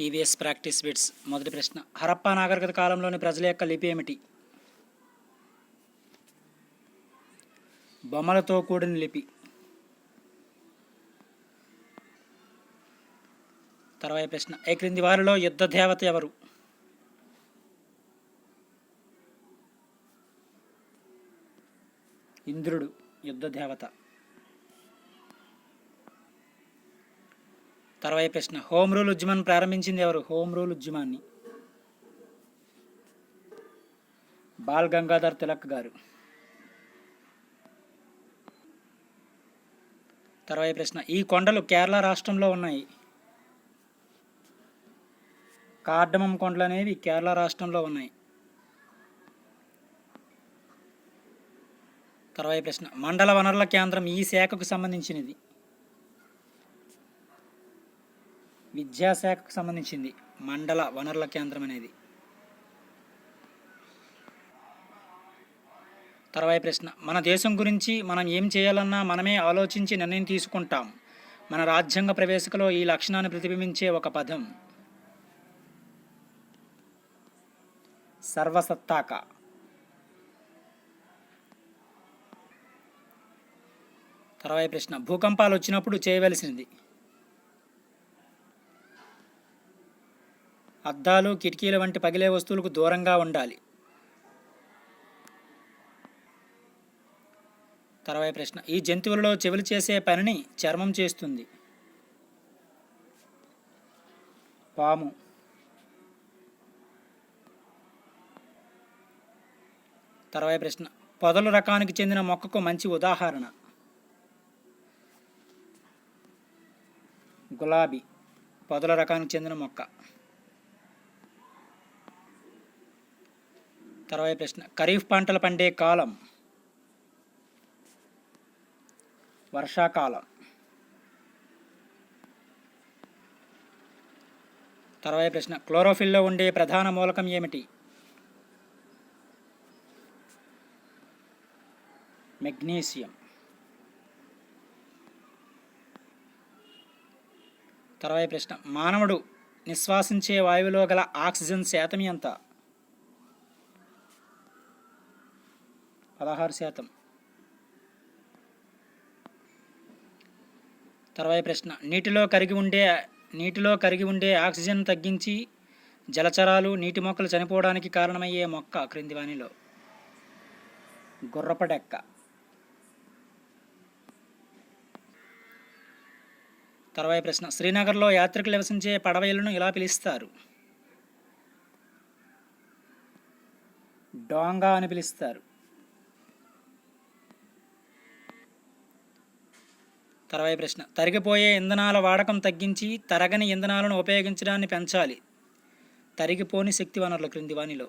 EVS practice bits మొదటి ప్రశ్న. హరప్పా నాగరికత కాలంలోని ప్రజల యొక్క లిపి ఏమిటి? బొమ్మలతో కూడిన లిపి. తర్వాత ప్రశ్న. ఏ క్రింది వారిలో యుద్ధ దేవత ఎవరు? ఇంద్రుడు. యుద్ధ దేవత. తర్వాత ప్రశ్న. హోమ్ రూల్ ఉద్యమాన్ని ప్రారంభించింది ఎవరు? హోమ్ రూల్ ఉద్యమాన్ని. బాల్ గంగాధర్ తిలక్ గారు. తర్వాత ప్రశ్న. ఈ కొండలు కేరళ రాష్ట్రంలో ఉన్నాయి. కార్డమం కొండలు అనేవి కేరళ రాష్ట్రంలో ఉన్నాయి. తర్వాత ప్రశ్న. మండల వనరుల కేంద్రం ఈ శాఖకు సంబంధించినది. విద్యాశాఖకు సంబంధించింది మండల వనరుల కేంద్రం అనేది. తర్వాత ప్రశ్న మన దేశం గురించి మనం ఏం చేయాలన్నా మనమే ఆలోచించి నిర్ణయం తీసుకుంటాం. మన రాజ్యాంగ ప్రవేశికలో ఈ లక్షణాన్ని ప్రతిబింబించే ఒక పదం. సర్వసత్తాక. తర్వాత ప్రశ్న భూకంపాలు వచ్చినప్పుడు చేయవలసింది. అద్దాలు కిటికీల వంటి పగిలే వస్తువులకు దూరంగా ఉండాలి. తర్వాత ప్రశ్న. ఈ జంతువులలో చెవులు చేసే పనిని చర్మం చేస్తుంది. పాము. తర్వాత ప్రశ్న. పొదల రకానికి చెందిన మొక్కకు మంచి ఉదాహరణ. గులాబీ. పొదల రకానికి చెందిన మొక్క. తర్వాత ప్రశ్న. ఖరీఫ్ పంటలు పండే కాలం. వర్షాకాలం. తర్వాత ప్రశ్న. క్లోరోఫిల్లో ఉండే ప్రధాన మూలకం ఏమిటి? మెగ్నీషియం. తర్వాత ప్రశ్న. మానవుడు నిశ్వాసించే వాయువులో గల ఆక్సిజన్ శాతం ఎంత? పదహారు శాతం. తర్వాత ప్రశ్న. నీటిలో కరిగి ఉండే నీటిలో కరిగి ఉండే ఆక్సిజన్ తగ్గించి జలచరాలు నీటి మొక్కలు చనిపోవడానికి కారణమయ్యే మొక్క క్రింది వానిలో. గుర్రపడెక్క తర్వాత ప్రశ్న. శ్రీనగర్లో యాత్రికులు నివసించే పడవలను ఇలా పిలుస్తారు. డోంగా అని పిలుస్తారు. తర్వాయి ప్రశ్న. తరిగిపోయే ఇంధనాల వాడకం తగ్గించి తరగని ఇంధనాలను ఉపయోగించడాన్ని పెంచాలి. తరిగిపోని శక్తి వనరులు క్రింది వానిలో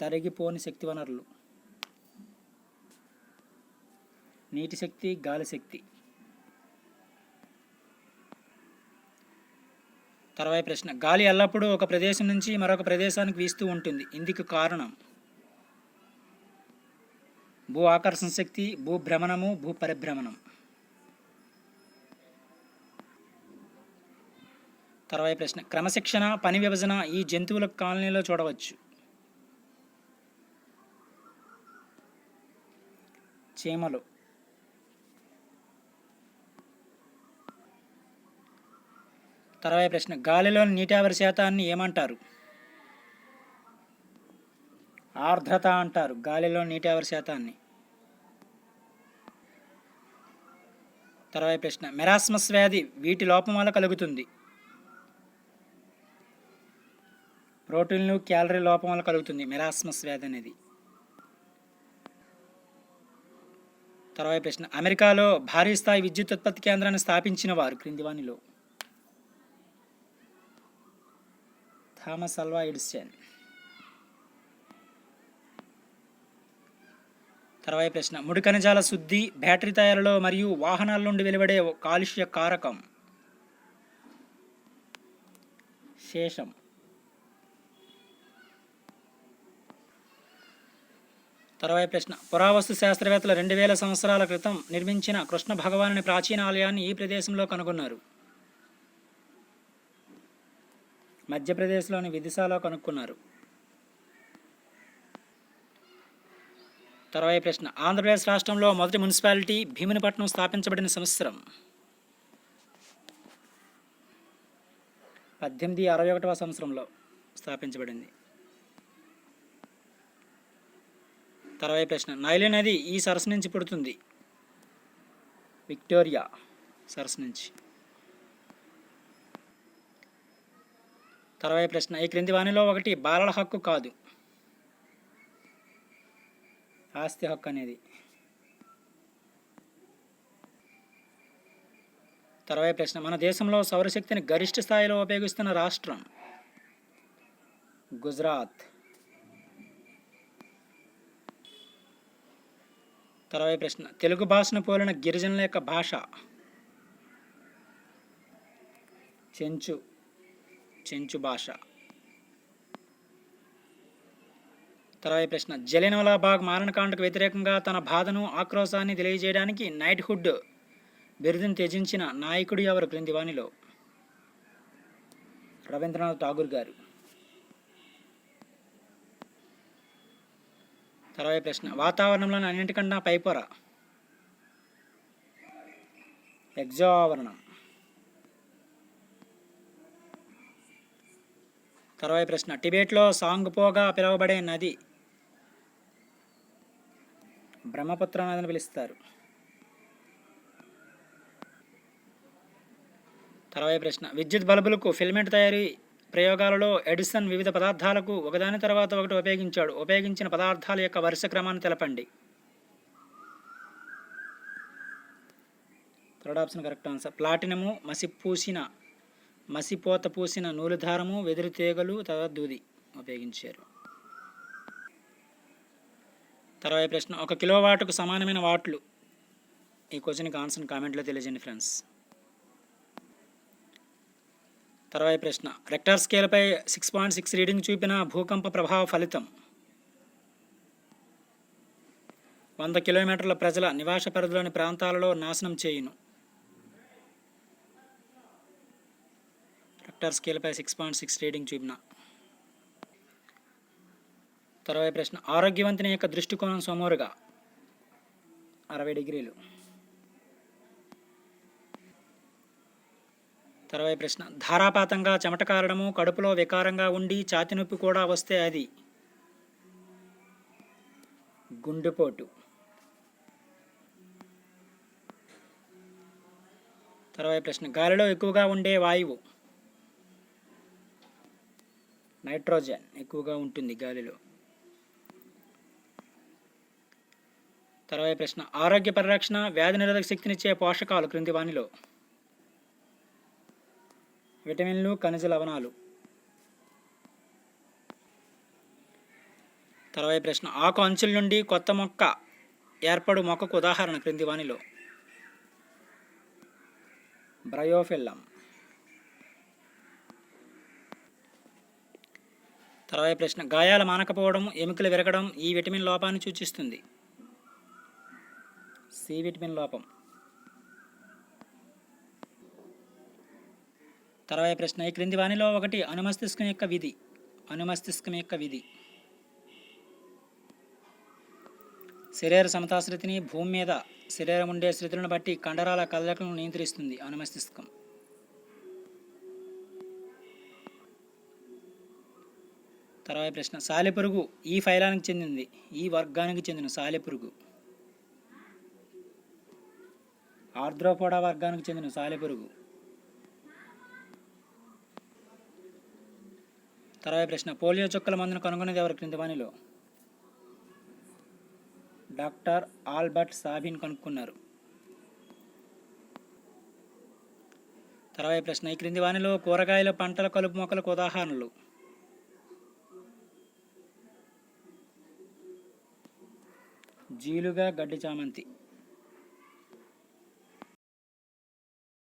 తరిగిపోని శక్తి వనరులు నీటి శక్తి గాలి శక్తి. తర్వాయి ప్రశ్న. గాలి ఎల్లప్పుడూ ఒక ప్రదేశం నుంచి మరొక ప్రదేశానికి వీస్తూ ఉంటుంది. ఇందుకు కారణం? భూ ఆకర్షణ శక్తి భూ భ్రమణము భూ పరిభ్రమణం. తర్వాత ప్రశ్న. క్రమశిక్షణ పని విభజన ఈ జంతువుల కాలనీలో చూడవచ్చు. చీమలు. తర్వాత ప్రశ్న. గాలిలోని నీటి శాతాన్ని ఏమంటారు? ఆర్ద్రత అంటారు. గాలిలో నీటి శాతాన్ని. తర్వాత ప్రశ్న. మెరాస్మస్ వ్యాధి వీటి లోపం వల్ల కలుగుతుంది. ప్రోటీన్లు క్యాలరీ లోపం వల్ల కలుగుతుంది. మెరాస్మస్ వ్యాధి అనేది. తర్వాత ప్రశ్న. అమెరికాలో భారీ స్థాయి విద్యుత్ ఉత్పత్తి కేంద్రాన్ని స్థాపించిన వారు క్రిందివానిలో థామస్ అల్వా ఎడిసన్. తర్వాత ప్రశ్న. ముడి ఖనిజాల శుద్ధి బ్యాటరీ తయారీలో మరియు వాహనాల నుండి వెలువడే కాలుష్య కారకం. శేషం. తర్వాత ప్రశ్న. పురావస్తు శాస్త్రవేత్తలు రెండు వేల సంవత్సరాల క్రితం నిర్మించిన కృష్ణ భగవానుని ప్రాచీన ఆలయాన్ని ఈ ప్రదేశంలో కనుగొన్నారు. మధ్యప్రదేశ్లోని విదిశాలో కనుక్కున్నారు. తర్వాయి ప్రశ్న. ఆంధ్రప్రదేశ్ రాష్ట్రంలో మొదటి మున్సిపాలిటీ భీమునిపట్నం స్థాపించబడిన సంవత్సరం. పద్దెనిమిది అరవై ఒకటవ సంవత్సరంలో స్థాపించబడింది. తర్వాయి ప్రశ్న. నైలి నది ఈ సరస్సు నుంచి పుడుతుంది. విక్టోరియా సరస్సు నుంచి. తర్వాయి ప్రశ్న. ఈ క్రింది వాణిలో ఒకటి బాలల హక్కు కాదు. ఆస్తి హక్కు అనేది. తర్వాయి ప్రశ్న. మన దేశంలో సౌరశక్తిని గరిష్ట స్థాయిలో ఉపయోగిస్తున్న రాష్ట్రం గుజరాత్. తర్వాత ప్రశ్న. తెలుగు భాషను పోలిన గిరిజనుల యొక్క భాష. చెంచు. చెంచు భాష. తర్వాత ప్రశ్న. జలినవలా బాగ్ మారణకాండకు వ్యతిరేకంగా తన బాధను ఆక్రోశాన్ని తెలియజేయడానికి నైట్హుడ్ బిరుదును త్యజించిన నాయకుడు ఎవరు? క్రింది వాణిలో. రవీంద్రనాథ్ ఠాగూర్ గారు. తర్వాత ప్రశ్న. వాతావరణంలోని అన్నింటికన్నా పైపొర. ఎగ్జావరణం. తర్వాత తర్వాయి ప్రశ్న. టిబెట్లో సాంగ్పోగా పిలువబడే నది. బ్రహ్మపుత్ర నదిని పిలుస్తారు. తర్వాత ప్రశ్న. విద్యుత్ బల్బులకు ఫిల్మెంట్ తయారీ ప్రయోగాలలో ఎడిసన్ వివిధ పదార్థాలకు ఒకదాని తర్వాత ఒకటి ఉపయోగించాడు. ఉపయోగించిన పదార్థాల యొక్క వరుస క్రమాన్ని తెలపండి. Third option correct answer. Platinum మసి పూసిన మసిపోత పూసిన నూలు దారము వెదురు తీగలు తర్వాత దూది ఉపయోగించారు. తర్వాత ప్రశ్న ఒక కిలో వాటుకు సమానమైన వాట్లు? ఈ క్వశ్చన్కి ఆన్సర్ కామెంట్లో తెలియజేయండి ఫ్రెండ్స్. తర్వాత ప్రశ్న. రెక్టార్ స్కేల్పై సిక్స్ పాయింట్ సిక్స్ రీడింగ్ చూపిన భూకంప ప్రభావ ఫలితం. వంద కిలోమీటర్ల ప్రజల నివాస పరిధిలోని ప్రాంతాలలో నాశనం చేయును. రెక్టార్ స్కేల్పై సిక్స్ పాయింట్ సిక్స్ రీడింగ్ చూపిన. తర్వాత ప్రశ్న. ఆరోగ్యవంతుని యొక్క దృష్టికోణం సోమోరుగా. అరవై డిగ్రీలు. తర్వాయి ప్రశ్న. ధారాపాతంగా చెమట కారడము కడుపులో వికారంగా ఉండి ఛాతి నొప్పి కూడా వస్తే అది. గుండెపోటు. తర్వాయి ప్రశ్న. గాలిలో ఎక్కువగా ఉండే వాయువు. నైట్రోజన్ ఎక్కువగా ఉంటుంది గాలిలో. తర్వాయి ప్రశ్న. ఆరోగ్య పరిరక్షణ వ్యాధి నిరోధక శక్తినిచ్చే పోషకాలు క్రింది వానిలో. విటమిన్లు ఖనిజ లవణాలు. తర్వాత ప్రశ్న. ఆకు అంచుల నుండి కొత్త మొక్క ఏర్పడు మొక్కకు ఉదాహరణ క్రింది వానిలో. బ్రయోఫిల్లం. తర్వాత ప్రశ్న. గాయాలు మానకపోవడం ఎముకలు విరగడం ఈ విటమిన్ లోపాన్ని సూచిస్తుంది. సి విటమిన్ లోపం. తర్వాత ప్రశ్న. ఈ క్రింది వాణిలో ఒకటి అనుమస్తిష్కం యొక్క విధి. అనుమస్తిష్కం యొక్క విధి. శరీర సమతాశృతిని భూమి మీద శరీరం ఉండే శృతులను బట్టి కండరాల కదలికలను నియంత్రిస్తుంది అనుమస్తిష్కం. తర్వాత ప్రశ్న. సాలెపురుగు ఈ ఫైలానికి చెందింది. ఈ వర్గానికి చెందిన సాలెపురుగు. ఆర్ద్రోపోడా వర్గానికి చెందిన సాలెపురుగు. తర్వాత ప్రశ్న. పోలియో చుక్కల మందును కనుగొనేది ఎవరు? క్రింది పనిలో డాక్టర్ ఆల్బర్ట్ సాబిన్ కనుక్కున్నారు. తర్వాత ప్రశ్న. ఈ క్రింది వానిలో కూరగాయల పంటల కలుపు మొక్కలకు ఉదాహరణలు. జీలుగా గడ్డి చామంతి.